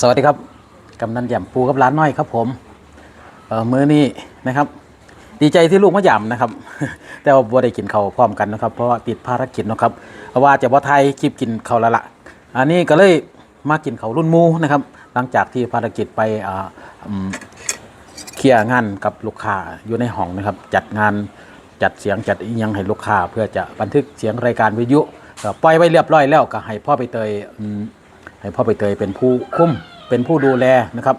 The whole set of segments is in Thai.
สวัสดีครับกำนันแย่มปูกับร้านน้อยครับผมเออมื้อนี้นะครับ ดีใจที่ลูกมาหย่ำนะครับ แต่ว่าบัวได้กินเขาพร้อมกันนะครับ เพราะว่าติดภารกิจนะครับเพราะว่าจะบ่ไทยคลิปกินเขาละละอันนี้ก็เลยมากินเขารุ่นมูนะครับ หลังจากที่ภารกิจไปเคลียร์งานกับลูกค้าอยู่ในห้องนะครับ จัดงานจัดเสียงจัดยังให้ลูกค้า เพื่อจะบันทึกเสียงรายการวิทยุปล่อยไว้เรียบร้อยแล้วก็ให้พ่อไปเตยอ ให้พ่อไปเตยเป็นผู้คุ้มเป็นผู้ดูแลนะครับ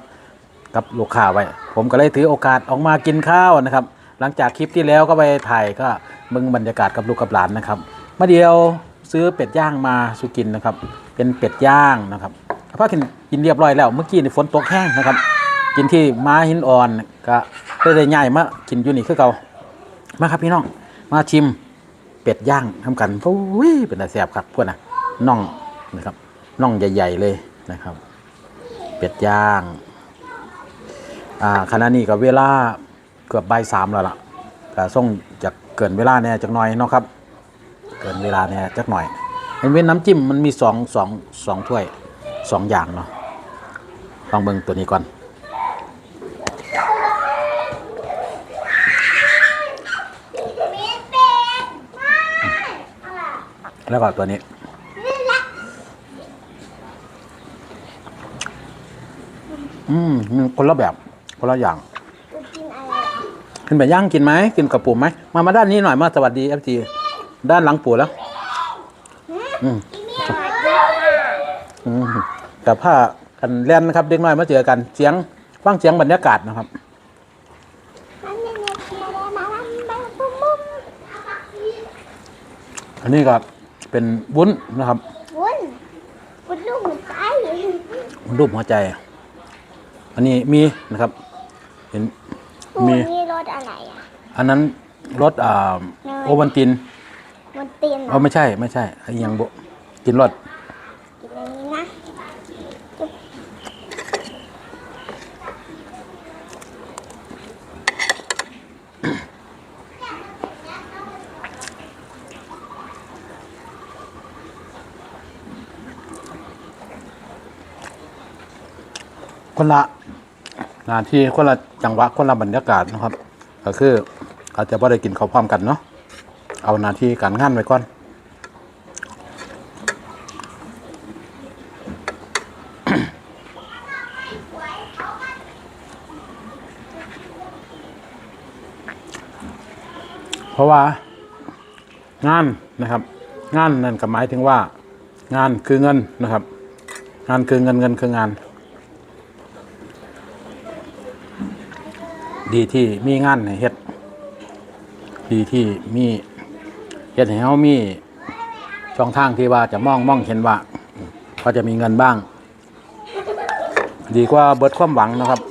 กับลูกค้าไว้ ผมก็เลยถือโอกาสออกมากินข้าวนะครับ หลังจากคลิปที่แล้วก็ไปถ่ายก็มึงบรรยากาศกับลูกกับหลานนะครับเมื่อเดียวซื้อเป็ดย่างมาสุกินนะครับ เป็นเป็ดย่างนะครับพ่อกินกินเรียบร้อยแล้ว เมื่อกี้ในฝนตกแห้งนะครับ กินที่ม้าหินอ่อนก็ได้ได้ง่มากินอยู่นี่คือเก่ามาครับพี่น้องมาชิมเป็ดย่างทำกันโอ้ยเป็นอะไรแซ่บครับพวกน่ะน่องนะครับ น่องใหญ่ ๆ เลยนะครับ เป็ดย่างอ่าขณะนี้ก็เวลาเกือบบ่ายสามแล้วล่ะก็ส่งจะเกินเวลาแน่จักหน่อยเนาะครับ เกินเวลาแน่จักหน่อยเห็นเว้นน้ำจิ้มมันมีสองสองสองถ้วยสองอย่างเนาะลองเบิ่งตัวนี้ก่อนแล้วก็ตัวนี้ อืมมันคนละแบบคนละอย่างขึ้นไปย่างกินไหมกินกับปู่ไหมมามาด้านนี้หน่อยมาสวัสดีเอฟทีด้านหลังปู่แล้ว อืมอืมกับผ้ากันเล่นนะครับ เด็กน้อยมาเจอกันเสียงฟังเสียงบรรยากาศนะครับอันนี้ก็เป็นวุ้นนะครับ วุ้นวุ้นลูกหัวใจรูปหัวใจ อันนี้มีนะครับ เห็นปูมี นี่รสอะไรอะ อันนั้นรสอ่าเนยโอวันตินมันเตียนเหรเอออไม่ใช่ไม่ใช่ไอ้ยังบกินรสกินอันนี้นะคนละห นาที่คนละจังหวะคนละบรรยากาศนะครับ ก็คืออาจจะไ่ได้กินข้าวพร้อมกันเนาะเอาหนาที่การงานไว้ก่อนเพราะว่างานนะครับ งานนั่นก็หมายถึงว่า งานคือเงินนะครับ งานคือเงินเงินคืองาน ดีที่มีงานให้เฮ็ด ดีที่มีเฮ็ดให้เฮามีช่องทางที่ว่าจะมองมองเห็นว่าพอจะมีเงินบ้าง ดีกว่าเบิดความหวังนะครับ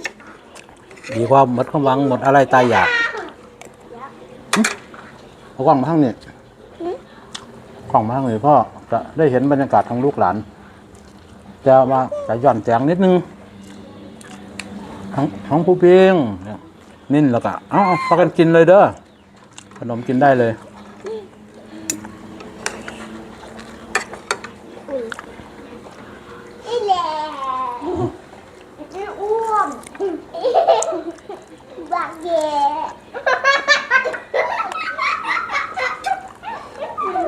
ดีกว่าหมดความหวังหมดอะไรตายอยากเอากล้องมาทั้งนี้กล้องมาทั้งนี้พ่อจะได้เห็นบรรยากาศของลูกหลานจะมาจะหย่อนแจงนิดนึงของของผู้เพียงเนี่ย นิ่นแล้วก็เอาเอาพากันกินเลยเด้อขนมกินได้เลย นี่แหละจะอ้วมบักเย่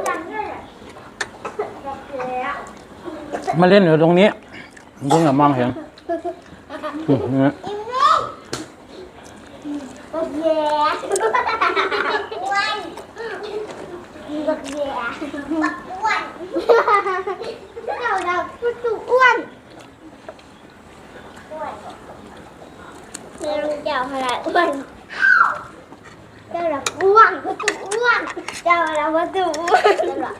บักเย่มาเล่นอยู่ตรงนี้ลุงอย่ามองเห็นอืมเนี่ยอิมมี่บักเย่อ้วนบักเย่ บักอ้วนเราเราพูดถูกอ้วนอ้วนเจ้าเจ้าอะไรอ้วนเจ้าเราอ้วนพูดถูกอ้วนเจ้าเราพูดถูกอ้วนเจ้าเรา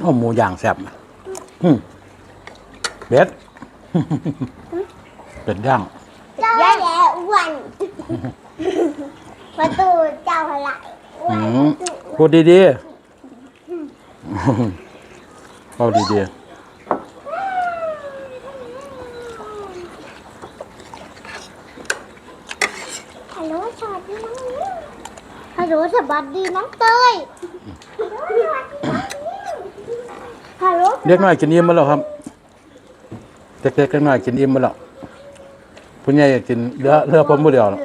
โอ้หมูย่างแซ่บอืมเบ็ดเป็ดย่างเจ้าแย่อ้วนประตูเจ้าอะไรอ้วอืนมพูดดีๆ พูดดีฮัลโหลสวัสดีน้องนิ้วฮัลโหลสวัสดีน้องเตยฮัลโหลๆเรียกหน่อยกินยิ้มมาแล้วครับเล็กๆน้อยๆกินอิ่มหมดแล้วผู้ใหญ่ก็กินเหลือเหลือผมบ่เดียวหรอก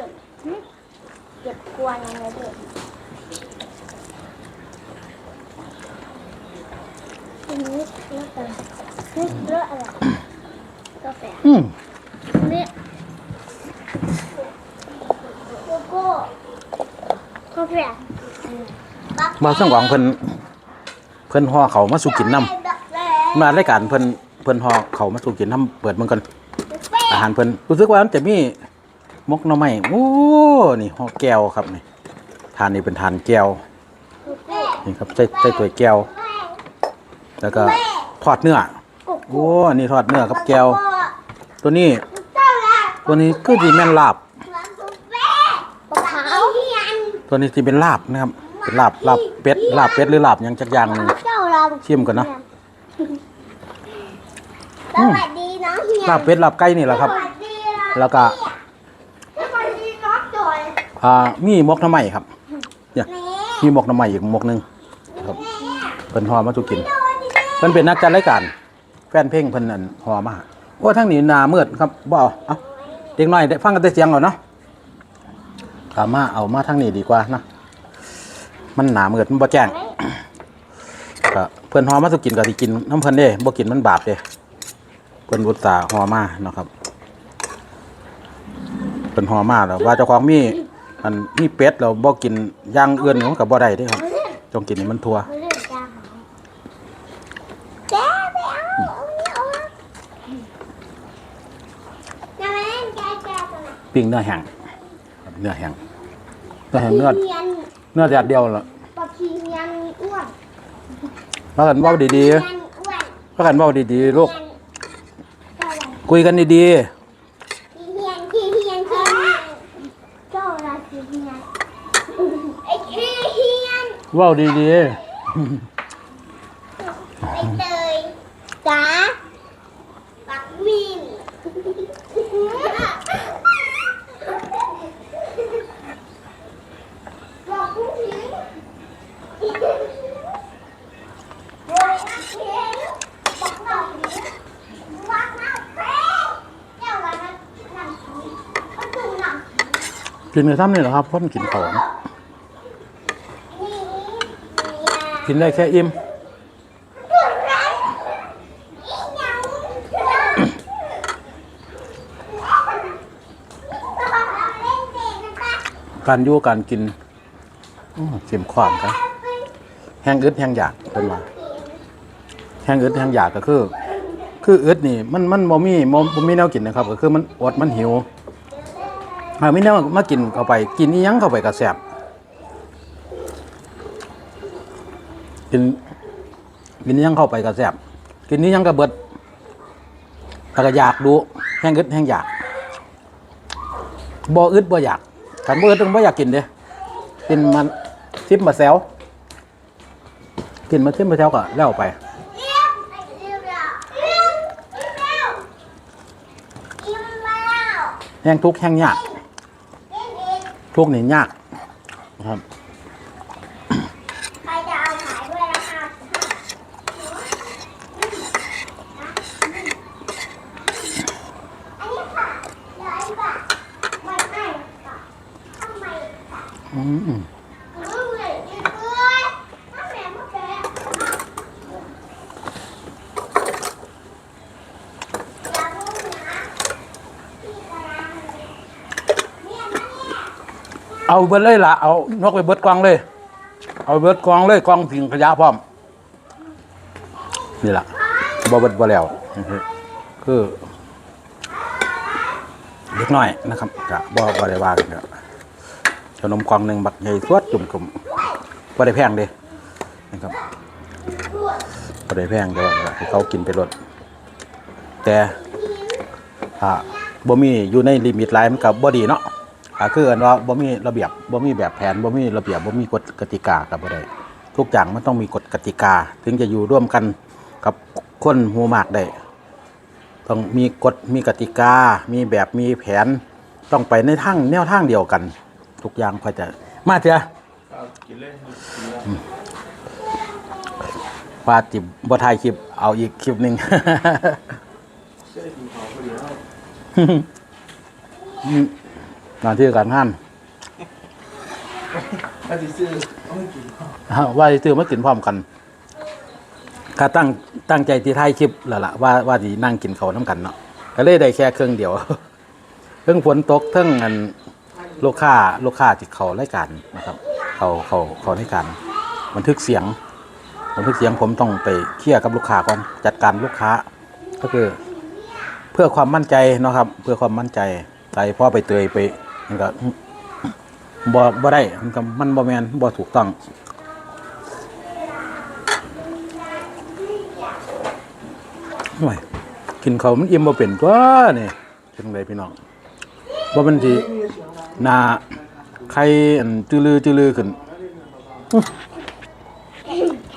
เก็บกวนยังไงเด็กอันนี้แล้วกันนี่เลอะอะไรกาแฟ อืม นี่โกโก้กาแฟมาสังหวังเพิ่นเพิ่นห่อเขาวมาสู่กินนํมารายการเพิ่นเพิ่นห่อเขาวมาสู่กินนํเปิดเบิ่งกันอาหารเพิ่นรู้สึกว่ามันจะมีมกหน่อไม้โอ้นี่ห่อแก้วครับนี่ทานนี่เป็นทานแก้วนี่ครับใส่ใส่ถ้วยแก้ว แล้วก็ทอดเนื้อโอ้อันนี่ทอดเนื้อกับแก้ว ตัวนี้ ตัวนี้คือสิแม่นลาบ ปลาขาวตัวนี้สิเป็นลาบนะครับเป็นลาบลาบเป็ดลาบเป็ดหรือลาบหยังจักอย่างหนึงเจ้าเราชิมก่อนนะสวัสดีน้องเฮียลาบเป็ดลาบไก่นี่แหละครับ สวัสดีน้องแล้วก็สวัสดีน้องจอยอ่ามีหมกหน้ำใหม่ครับเนี่ยแม่มีหมกหน้ำใหม่อีกหมกหนึงครับเพิ่นห่อมาสุกินเพิ่นเป็นนักจัดรายการแฟนเพลงเพิ่นนั่นห่อมาโอ้ทั้งนี้หนามืดครับบ่เอาเอา เด็กน้อยได้ฟังกันแต่เสียงเอเนาะกามาเอามาทางนี้ดีกว่านะมันหนามืดมันบ่แจ้งก็เพิ่อนหอมาสุกินก็สิกินน้ำเพิ่นเด้บ่กินมันบาปเด้เพิ่อนอุตรสาห์ห่อมาเนาะครับเพิ่นห่อมาแล้วว่าเจ้าของมีอันมีเป็ดแล้วบ่กินย่างเอื่นมันก็บ่ได้เด้ครับต้องกินให้มันทั่ว เขาเรียกจ้าแกไปเอาเอาจะมาเล่นแกแกตัวไหน ปิ้งเนื้อแห้งครับเนื้อแห้งเนื้อแห้งเนื้อเฮียนเนื้อแดดเดียวล่ะปลาคีเฮียนอ้วนพากันเว้าดีเฮียนอ้วนๆพากันเว้าดีๆลูกเฮียนเจ้าอะไรคุยกันดีขี้เฮียนขี้เฮียนขี้เฮียนเจ้าอะไรขี้เฮียนไอ้ขี้เฮียนๆเว้าดีไอ้เตยจ๋าปักมินบอกผู้หญิงโวยนักเรียนบอกน้องหญิงวักนักเพลงเจ้าอะไรนะนั่งผีก็จุ่มนั่ง ๆ กินกันซ้ำนี่แหละครับเพ่นกินของนี่กินได้แค่อิ่มการอยู่การกินอื้อเสียมขวามครับแห้งอึดแห้งอยากเป็นว่าแห้งอึดแห้งอยากก็คือ คืออึดนี่ มันมันบ่มีบ่บ่มีแนวกินนะครับ ก็คือมันอดมันหิว หาไมีแนวมากินเข้าไป กินอีหยังเข้าไปก็แซบกินกินอีหยังเข้าไปก็แซบกินอีหยังก็เบิดแล้วก็อยากดูแห้งอึดแห้งอยากบ่อึดบ่อยากกันบ่อึดมันบ่อยากกินเด้กินมันทิมมาแซวกินมาทิมมาแซวก็แล้วไปแห้งทุกข์แห้งยาก ทุกข์นี่ยากนะครับใครจะเอาขายด้วยราคาอันนี้ค่ะร้อยบาทไม่ให้ค่ะทำไมค่ะอืม รู้เลยยืนด้วยถ้าแม่มาแปะอย่าพูดนะพี่กำลังเนี่ยมาเนี่ย เอาเบิดเลยล่ะเอานกไปเบิดกองเลย เอาเบิดกองเลยกองทิ้งขยะพร้อม นี่ล่ะบ่เบิดบ่แล้วคือคือเล็กน้อยนะครับก็บ่บ่ได้ว่ากันครับขนมกล่องหนึ่งบักใหญ่สวดจุ่มกลมบ่ได้แพงเด้นะครับบ่ได้แพงแต่ว่าให้เขากินไปรดแต่ถ้าบ่มีอยู่ในลิมิตหลายมันก็บ่ดีเนาะ ก็คืออันว่าบ่มีระเบียบบ่มีแบบแผนบ่มีระเบียบบ่มีกฎกติกาก็บ่ได้ทุกอย่างมันต้องมีกฎกติกา ถึงจะอยู่ร่วมกันกับคนหมู่มากได้ต้องมีกฎมีกติกา มีแบบมีแผนต้องไปในทางแนวทางเดียวกัน ทุกอย่างค่อยจะมาเถอะปาติบบ่ถ่ายคลิปเอาอีกคลิปหนึ่งอืม หน้าที่การงานถ้าสิซื้อเอาไม่กินอ่าว่าสิซื้อมากินพร้อมกันข้าตั้งตั้งใจที่ท้ายคลิปแล้วล่ะว่าว่าดีนั่งกินเขาวน้ำกันเนาะก็เลยได้แค่เครื่องเดียวเครื่องฝนตกเครื่องอันลูกค้าลูกค้าที่เขารายการนะครับ เขาเขาเขารายการบันทึกเสียงบันทึกเสียงผมต้องไปเคลียร์กับลูกค้าก่อนจัดการลูกค้า ก็คือ เพื่อความมั่นใจเนาะครับ เพื่อความมั่นใจใจพ่อไปเตยไป มันก็บ่บ่ได้มันก็มันบ่แมนบ่ถูกต้องโอ้ยกินเขามันอิ่มบ่เป็นตัวนี่จังไดพี่น้องบ่มันสิหน้าไข่อันจือลือจือลือขึ้น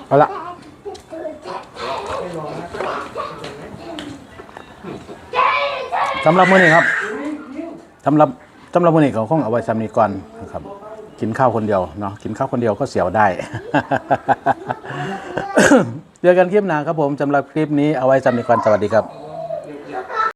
เอาละสำหรับมื้อนี้ครับสำหรับ สำหรับวันนี้ก็คงเอาไว้สำนีก่อนนะครับ กินข้าวคนเดียวเนาะกินข้าวคนเดียวก็เสียวได้ เจอกันคลิปหน้าครับผมสำหรับคลิปนี้เอาไว้สำนีก่อนสวัสดีครับ